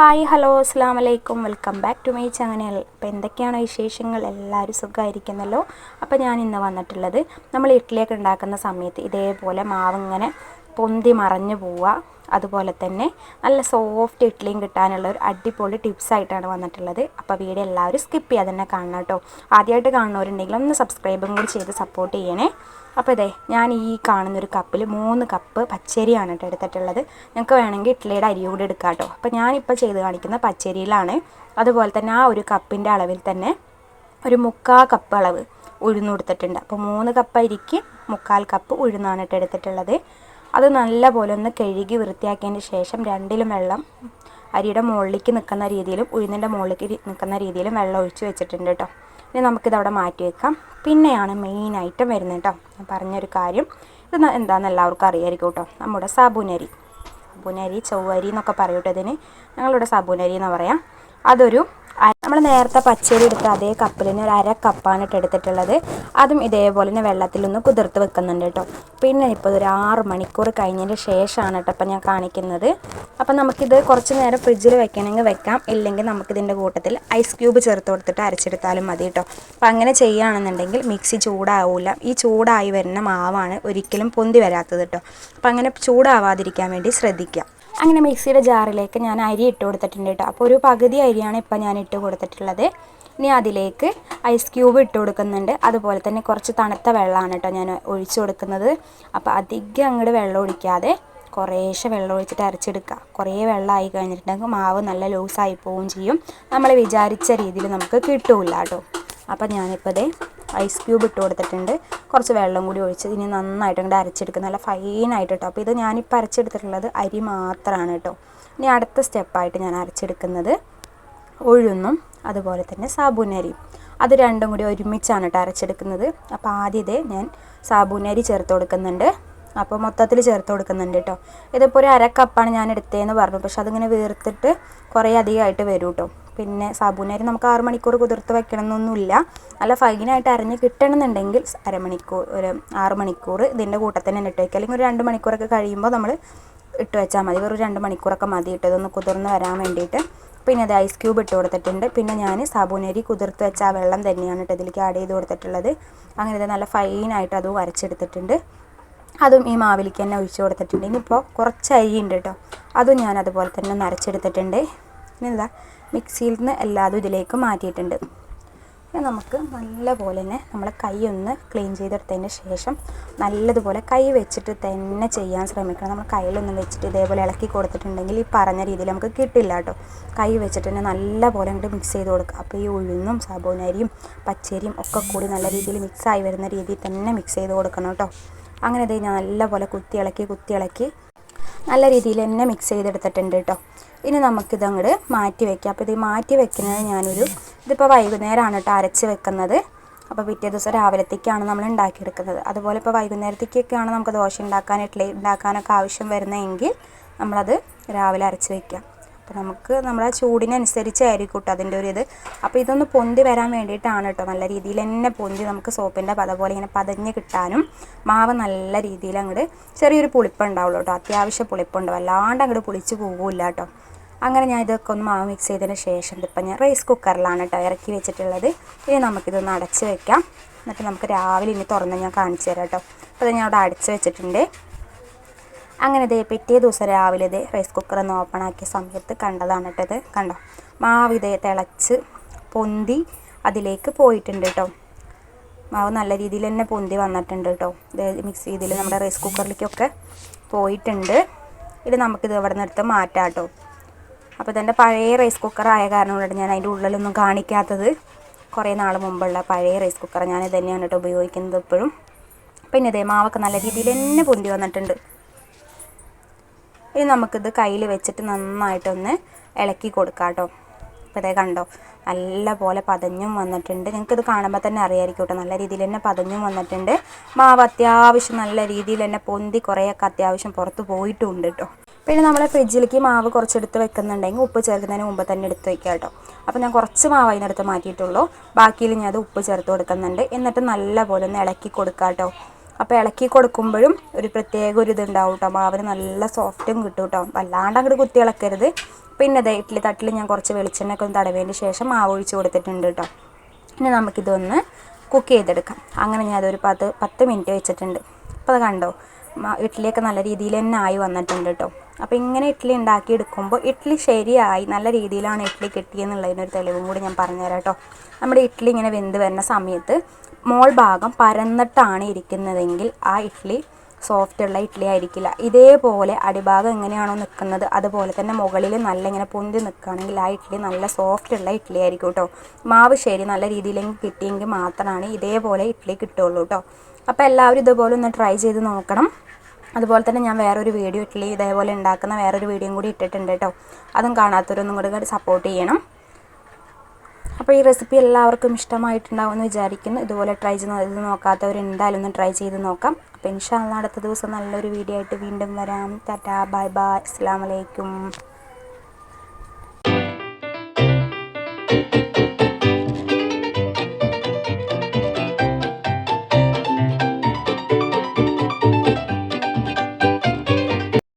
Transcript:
Hi hello അസ്സാം വലൈക്കും welcome back to my channel. അപ്പോൾ എന്തൊക്കെയാണ് വിശേഷങ്ങൾ? എല്ലാവരും സുഖമായിരിക്കുന്നല്ലോ? അപ്പോൾ ഞാൻ ഇന്ന് വന്നിട്ടുള്ളത് നമ്മൾ ഇഡ്ഡലിയൊക്കെ ഉണ്ടാക്കുന്ന സമയത്ത് ഇതേപോലെ മാവ് ഇങ്ങനെ പൊന്തി മറഞ്ഞു പോവുക. അതുപോലെ തന്നെ നല്ല സോഫ്റ്റ് ഇഡ്ഡലിയും കിട്ടാനുള്ള ഒരു അടിപൊളി ടിപ്സായിട്ടാണ് വന്നിട്ടുള്ളത്. അപ്പോൾ വീഡിയോ എല്ലാവരും സ്കിപ്പ് ചെയ്യാതെ തന്നെ കാണണം കേട്ടോ. ആദ്യമായിട്ട് കാണുന്നവരുണ്ടെങ്കിൽ ഒന്ന് സബ്സ്ക്രൈബും കൂടി ചെയ്ത് സപ്പോർട്ട് ചെയ്യണേ. അപ്പോൾ ഇതേ ഞാൻ ഈ കാണുന്ന ഒരു കപ്പിൽ മൂന്ന് കപ്പ് പച്ചരിയാണ് കേട്ടോ എടുത്തിട്ടുള്ളത്. നിങ്ങൾക്ക് വേണമെങ്കിൽ ഇഡ്ഡലിയുടെ അരി കൂടി എടുക്കാം കേട്ടോ. അപ്പോൾ ഞാനിപ്പോൾ ചെയ്ത് കാണിക്കുന്ന പച്ചരിയിലാണ്. അതുപോലെ തന്നെ ആ ഒരു കപ്പിന്റെ അളവിൽ തന്നെ ഒരു മുക്കാ കപ്പ് അളവ് ഉഴുന്ന് കൊടുത്തിട്ടുണ്ട്. അപ്പോൾ മൂന്ന് കപ്പ് അരിക്ക് മുക്കാൽ കപ്പ് ഉഴുന്നാണ് കേട്ടോ എടുത്തിട്ടുള്ളത്. അത് നല്ലപോലെ ഒന്ന് കഴുകി വൃത്തിയാക്കിയതിന് ശേഷം രണ്ടിലും വെള്ളം അരിയുടെ മുകളിലേക്ക് നിൽക്കുന്ന രീതിയിലും ഉഴുന്നിന്റെ മുകളിലേക്ക് നിൽക്കുന്ന രീതിയിലും വെള്ളം ഒഴിച്ച് വെച്ചിട്ടുണ്ട് കേട്ടോ. ഇനി നമുക്കിതവിടെ മാറ്റി വെക്കാം. പിന്നെയാണ് മെയിൻ ഐറ്റം വരുന്നത് കേട്ടോ. ഞാൻ പറഞ്ഞൊരു കാര്യം. ഇത് എന്താണെന്ന് എല്ലാവർക്കും അറിയായിരിക്കും കേട്ടോ. നമ്മുടെ സാബൂനരി സാബൂനരി ചൊവ്വരി എന്നൊക്കെ പറയൂട്ടോ ഇതിന്. ഞങ്ങളിവിടെ സാബൂനരി എന്ന് പറയാം. അതൊരു നമ്മൾ നേരത്തെ പച്ചരി എടുത്ത അതേ കപ്പിൽ തന്നെ ഒരു അര കപ്പാണ് ഇട്ട് എടുത്തിട്ടുള്ളത്. അതും ഇതേപോലെ തന്നെ വെള്ളത്തിലൊന്ന് കുതിർത്ത് വെക്കുന്നുണ്ട് കേട്ടോ. പിന്നെ ഇപ്പോൾ ഒരു ആറ് മണിക്കൂർ കഴിഞ്ഞതിന് ശേഷമാണ് കേട്ടോ ഞാൻ കാണിക്കുന്നത്. അപ്പം നമുക്കിത് കുറച്ച് നേരം ഫ്രിഡ്ജിൽ വെക്കണമെങ്കിൽ വെക്കാം. ഇല്ലെങ്കിൽ നമുക്കിതിന്റെ കൂട്ടത്തിൽ ഐസ് ക്യൂബ് ചേർത്ത് കൊടുത്തിട്ട് അരച്ചെടുത്താലും മതി കേട്ടോ. അപ്പം അങ്ങനെ ചെയ്യുകയാണെന്നുണ്ടെങ്കിൽ മിക്സി ചൂടാവില്ല ഈ ചൂടായി വരുന്ന മാവാണ് ഒരിക്കലും പൊന്തി വരാത്തത് കേട്ടോ. അപ്പം അങ്ങനെ ചൂടാവാതിരിക്കാൻ വേണ്ടി ശ്രദ്ധിക്കുക. അങ്ങനെ മിക്സിയുടെ ജാറിലേക്ക് ഞാൻ അരി ഇട്ട് കൊടുത്തിട്ടുണ്ട് കേട്ടോ. അപ്പോൾ ഒരു പകുതി അരിയാണ് ഇപ്പം ഞാൻ ഇട്ട് കൊടുത്തിട്ടുള്ളത്. ഇനി അതിലേക്ക് ഐസ് ക്യൂബ് ഇട്ട് കൊടുക്കുന്നുണ്ട്. അതുപോലെ തന്നെ കുറച്ച് തണുത്ത വെള്ളമാണ് കേട്ടോ ഞാൻ ഒഴിച്ചു കൊടുക്കുന്നത്. അപ്പോൾ അധികം അങ്ങോട്ട് വെള്ളം ഒഴിക്കാതെ കുറേശ്ശെ വെള്ളം ഒഴിച്ചിട്ട് അരച്ചെടുക്കുക. കുറേ വെള്ളമായി കഴിഞ്ഞിട്ടുണ്ടെങ്കിൽ മാവ് നല്ല ലൂസായി പോവുകയും ചെയ്യും. നമ്മൾ വിചാരിച്ച രീതിയിൽ നമുക്ക് കിട്ടില്ല കേട്ടോ. അപ്പം ഞാനിപ്പോൾ ഐസ് ക്യൂബ് ഇട്ട് കൊടുത്തിട്ടുണ്ട്. കുറച്ച് വെള്ളം കൂടി ഒഴിച്ച് ഇനി നന്നായിട്ട് ഇങ്ങോട്ട് അരച്ചെടുക്കുക നല്ല ഫൈനായിട്ട് കേട്ടോ അപ്പോൾ ഇത് ഞാനിപ്പോൾ അരച്ചെടുത്തിട്ടുള്ളത് അരി മാത്രമാണ് കേട്ടോ ഇനി അടുത്ത സ്റ്റെപ്പായിട്ട് ഞാൻ അരച്ചെടുക്കുന്നത് ഉഴുന്നും അതുപോലെ തന്നെ സാബൂനരിയും അത് രണ്ടും കൂടി ഒരുമിച്ചാണ് കേട്ടോ അരച്ചെടുക്കുന്നത്. അപ്പോൾ ആദ്യം ഇതേ ഞാൻ സാബൂനരി ചേർത്ത് കൊടുക്കുന്നുണ്ട്. അപ്പോൾ മൊത്തത്തിൽ ചേർത്ത് കൊടുക്കുന്നുണ്ട് കേട്ടോ ഇതിപ്പോൾ ഒരു അര കപ്പാണ് ഞാൻ എടുത്തതെന്ന് പറഞ്ഞു. പക്ഷെ അതിങ്ങനെ വീർത്തിട്ട് കുറേ അധികമായിട്ട് വരും കേട്ടോ പിന്നെ സാബൂനരി നമുക്ക് ആറ് മണിക്കൂർ കുതിർത്ത് വെക്കണമെന്നൊന്നുമില്ല. നല്ല ഫൈനായിട്ട് അരഞ്ഞ് കിട്ടണമെന്നുണ്ടെങ്കിൽ അരമണിക്കൂർ ഒരു ആറ് മണിക്കൂർ ഇതിന്റെ കൂട്ടത്തിൽ തന്നെ ഇട്ട് വയ്ക്കുക അല്ലെങ്കിൽ ഒരു രണ്ട് മണിക്കൂറൊക്കെ കഴിയുമ്പോൾ നമ്മൾ ഇട്ട് വെച്ചാൽ മതി. വെറും രണ്ട് മണിക്കൂറൊക്കെ മതി ഇട്ടതൊന്ന് കുതിർന്ന് വരാൻ വേണ്ടിയിട്ട്. പിന്നെ അത് ഐസ് ക്യൂബ് ഇട്ട് കൊടുത്തിട്ടുണ്ട്. പിന്നെ ഞാൻ സാബൂനരി കുതിർത്ത് വെച്ച ആ വെള്ളം തന്നെയാണ് കേട്ടോ ഇതിലേക്ക് ആഡ് ചെയ്ത് കൊടുത്തിട്ടുള്ളത്. അങ്ങനെ ഇത് നല്ല ഫൈനായിട്ട് അതും വരച്ചെടുത്തിട്ടുണ്ട്. അതും ഈ മാവിലേക്ക് തന്നെ ഒഴിച്ച് കൊടുത്തിട്ടുണ്ട്. ഇനിയിപ്പോൾ കുറച്ച് അരിയുണ്ട് കേട്ടോ. അതും ഞാൻ അതുപോലെ തന്നെ നരച്ചെടുത്തിട്ടുണ്ട് ഇനി എന്താ മിക്സിയിൽ നിന്ന് എല്ലാതും ഇതിലേക്ക് മാറ്റിയിട്ടുണ്ട്. ഇനി നമുക്ക് നല്ലപോലെ തന്നെ നമ്മളെ കൈ ഒന്ന് ക്ലീൻ ചെയ്തെടുത്തതിന് ശേഷം നല്ലതുപോലെ കൈ വെച്ചിട്ട് തന്നെ ചെയ്യാൻ ശ്രമിക്കണം. നമ്മൾ കയ്യിലൊന്നും വെച്ചിട്ട് ഇതേപോലെ ഇളക്കി കൊടുത്തിട്ടുണ്ടെങ്കിൽ ഈ പറഞ്ഞ രീതിയിൽ നമുക്ക് കിട്ടില്ല കേട്ടോ. കൈ വെച്ചിട്ട് തന്നെ നല്ലപോലെ അങ്ങോട്ട് മിക്സ് ചെയ്ത് കൊടുക്കുക. അപ്പോൾ ഈ ഉഴുന്നും സാബൂനരിയും പച്ചരിയും ഒക്കെ കൂടി നല്ല രീതിയിൽ മിക്സായി വരുന്ന രീതിയിൽ തന്നെ മിക്സ് ചെയ്ത് കൊടുക്കണം കേട്ടോ. അങ്ങനെ ഇത് ഞാൻ നല്ലപോലെ കുത്തി ഇളക്കി കുത്തി ഇളക്കി നല്ല രീതിയിൽ തന്നെ മിക്സ് ചെയ്തെടുത്തിട്ടുണ്ട് കേട്ടോ ഇനി നമുക്കിത് അങ്ങോട്ട് മാറ്റി വെക്കാം. അപ്പോൾ ഇത് മാറ്റി വെക്കുന്നത് ഞാനൊരു ഇതിപ്പോൾ വൈകുന്നേരമാണ് കേട്ടോ അരച്ച് വെക്കുന്നത്. അപ്പോൾ പിറ്റേ ദിവസം രാവിലത്തേക്കാണ് നമ്മൾ ഉണ്ടാക്കിയെടുക്കുന്നത്. അതുപോലെ ഇപ്പോൾ വൈകുന്നേരത്തേക്കൊക്കെയാണ് നമുക്ക് ദോശ ഉണ്ടാക്കാൻ ഇഡ്ഡലി ഉണ്ടാക്കാനൊക്കെ ആവശ്യം വരുന്നതെങ്കിൽ നമ്മളത് രാവിലെ അരച്ച് വെക്കാം. അപ്പോൾ നമുക്ക് നമ്മളെ ചൂടിനനുസരിച്ചായിരിക്കും കേട്ടോ അതിന്റെ ഒരു ഇത് അപ്പോൾ ഇതൊന്ന് പൊന്തി വരാൻ വേണ്ടിയിട്ടാണ് കേട്ടോ നല്ല രീതിയിൽ തന്നെ പൊന്തി നമുക്ക് സോപ്പിന്റെ പത പോലെ ഇങ്ങനെ പതഞ്ഞ് കിട്ടാനും മാവ് നല്ല രീതിയിൽ അങ്ങോട്ട് ചെറിയൊരു പുളിപ്പുണ്ടാവുള്ളൂ കേട്ടോ അത്യാവശ്യം പുളിപ്പുണ്ട് വല്ലാണ്ട് അങ്ങോട്ട് പുളിച്ച് പോകില്ല കേട്ടോ അങ്ങനെ ഞാൻ ഇതൊക്കെ ഒന്ന് മാവ് മിക്സ് ചെയ്തതിന് ശേഷം ഇതിപ്പോൾ ഞാൻ റൈസ് കുക്കറിലാണ് കേട്ടോ ഇറക്കി വെച്ചിട്ടുള്ളത്. ഇനി നമുക്കിതൊന്ന് അടച്ച് വെക്കാം. എന്നിട്ട് നമുക്ക് രാവിലെ ഇനി തുറന്ന് ഞാൻ കാണിച്ചു തരാം കേട്ടോ അപ്പോൾ ഞാൻ അവിടെ അടച്ച് വെച്ചിട്ടുണ്ട്. അങ്ങനെ ഇതേ പിറ്റേ ദിവസം രാവിലെ ഇതേ റൈസ് കുക്കർ ഒന്ന് ഓപ്പൺ ആക്കിയ സമയത്ത് കണ്ടതാണ് കേട്ടത് കണ്ടോ? മാവ് ഇതേ തിളച്ച് പൊന്തി അതിലേക്ക് പോയിട്ടുണ്ട് കേട്ടോ മാവ് നല്ല രീതിയിൽ തന്നെ പൊന്തി വന്നിട്ടുണ്ട് കേട്ടോ ഇത് മിക്സ് ചെയ്തിൽ നമ്മുടെ റൈസ് കുക്കറിലേക്കൊക്കെ പോയിട്ടുണ്ട്. ഇത് നമുക്കിത് ഇവിടെ നിന്ന് എടുത്ത് മാറ്റാം കേട്ടോ അപ്പോൾ ഇതെന്റെ പഴയ റൈസ് കുക്കർ ആയ കാരണം കൊണ്ടാണ് ഞാൻ അതിന്റെ ഉള്ളിലൊന്നും കാണിക്കാത്തത്. കുറേ നാൾ മുമ്പുള്ള പഴയ റൈസ് കുക്കർ ഞാൻ തന്നെയാണ് കേട്ടോ ഉപയോഗിക്കുന്നത് ഇപ്പോഴും. പിന്നെ ഇതേ മാവൊക്കെ നല്ല രീതിയിൽ തന്നെ പൊന്തി വന്നിട്ടുണ്ട്. ഇനി നമുക്കിത് കയ്യിൽ വെച്ചിട്ട് നന്നായിട്ടൊന്ന് ഇളക്കി കൊടുക്കാം കേട്ടോ ഇപ്പോൾ ഇതേ കണ്ടോ? നല്ല പോലെ പതഞ്ഞും വന്നിട്ടുണ്ട്. നിങ്ങൾക്കിത് കാണുമ്പോൾ തന്നെ അറിയായിരിക്കും കേട്ടോ. നല്ല രീതിയിൽ തന്നെ പതഞ്ഞും വന്നിട്ടുണ്ട്. മാവ് അത്യാവശ്യം നല്ല രീതിയിൽ തന്നെ പൊന്തി കുറേയൊക്കെ അത്യാവശ്യം പുറത്ത് പോയിട്ടുണ്ട് കേട്ടോ. പിന്നെ നമ്മളെ ഫ്രിഡ്ജിലേക്ക് മാവ് കുറച്ചെടുത്ത് വെക്കുന്നുണ്ടെങ്കിൽ ഉപ്പ് ചേർക്കുന്നതിന് മുമ്പ് തന്നെ എടുത്ത് വെക്കുക കേട്ടോ. അപ്പോൾ ഞാൻ കുറച്ച് മാവ് അതിനടുത്ത് മാറ്റിയിട്ടുള്ളൂ. ബാക്കിയിൽ ഞാൻ അത് ഉപ്പ് ചേർത്ത് കൊടുക്കുന്നുണ്ട്. എന്നിട്ട് നല്ല പോലെ ഒന്ന് ഇളക്കി കൊടുക്കാം കേട്ടോ. അപ്പോൾ ഇളക്കി കൊടുക്കുമ്പോഴും ഒരു പ്രത്യേക ഒരു ഇതുണ്ടാവും കേട്ടോ മാവിന് നല്ല സോഫ്റ്റും കിട്ടും കേട്ടോ വല്ലാണ്ട് അങ്ങോട്ട് കുത്തി ഇളക്കരുത്. പിന്നെ അതെ ഇഡ്ഡലി തട്ടിൽ ഞാൻ കുറച്ച് വെളിച്ചെണ്ണയൊക്കെ ഒന്ന് തടവേണ്ട ശേഷം മാവ് ഒഴിച്ച് കൊടുത്തിട്ടുണ്ട് കേട്ടോ ഇനി നമുക്കിതൊന്ന് കുക്ക് ചെയ്തെടുക്കാം. അങ്ങനെ ഞാൻ അതൊരു പത്ത് പത്ത് മിനിറ്റ് വെച്ചിട്ടുണ്ട്. അപ്പോൾ അത് കണ്ടോ? ഇഡ്ഡലിയൊക്കെ നല്ല രീതിയിൽ തന്നെ ആയി വന്നിട്ടുണ്ട് കേട്ടോ അപ്പോൾ ഇങ്ങനെ ഇഡ്ഡലി ഉണ്ടാക്കി എടുക്കുമ്പോൾ ഇഡ്ഡലി ശരിയായി നല്ല രീതിയിലാണ് ഇഡ്ഡലി കിട്ടിയെന്നുള്ളതിനൊരു തെളിവും കൂടി ഞാൻ പറഞ്ഞുതരാം കേട്ടോ നമ്മുടെ ഇഡ്ഡലി ഇങ്ങനെ വെന്ത് വരുന്ന സമയത്ത് മോൾ ഭാഗം പരന്നിട്ടാണ് ഇരിക്കുന്നതെങ്കിൽ ആ ഇഡ്ഡലി സോഫ്റ്റ് ഉള്ള ഇഡ്ഡലി ആയിരിക്കില്ല. ഇതേപോലെ അടിഭാഗം എങ്ങനെയാണോ നിൽക്കുന്നത് അതുപോലെ തന്നെ മുകളിൽ നല്ല ഇങ്ങനെ പൊന്തി നിൽക്കുകയാണെങ്കിൽ ആ ഇഡ്ഡലി നല്ല സോഫ്റ്റ് ഉള്ള ഇഡ്ഡലി ആയിരിക്കും കേട്ടോ മാവ് ശരി നല്ല രീതിയിലെങ്കിൽ കിട്ടിയെങ്കിൽ മാത്രമാണ് ഇതേപോലെ ഇഡ്ഡലി കിട്ടുള്ളൂ കേട്ടോ അപ്പോൾ എല്ലാവരും ഇതുപോലെ ഒന്ന് ട്രൈ ചെയ്ത് നോക്കണം. അതുപോലെ തന്നെ ഞാൻ വേറൊരു വീഡിയോ ഇഡ്ഡലി ഇതേപോലെ ഉണ്ടാക്കുന്ന വേറൊരു വീഡിയോയും കൂടി ഇട്ടിട്ടുണ്ട് കേട്ടോ അതും കാണാത്തവരൊന്നും കൂടി സപ്പോർട്ട് ചെയ്യണം. അപ്പോൾ ഈ റെസിപ്പി എല്ലാവർക്കും ഇഷ്ടമായിട്ടുണ്ടാവും എന്ന് വിചാരിക്കുന്നു. ഇതുപോലെ ട്രൈ ചെയ്ത് നോക്കാത്തവർ എന്തായാലും ഒന്ന് ട്രൈ ചെയ്ത് നോക്കാം. അപ്പോൾ ഇൻഷാല്ല അടുത്ത ദിവസം നല്ലൊരു വീഡിയോ ആയിട്ട് വീണ്ടും വരാം. ടാറ്റാ ബൈ ബൈ അസ്സാം വലൈക്കും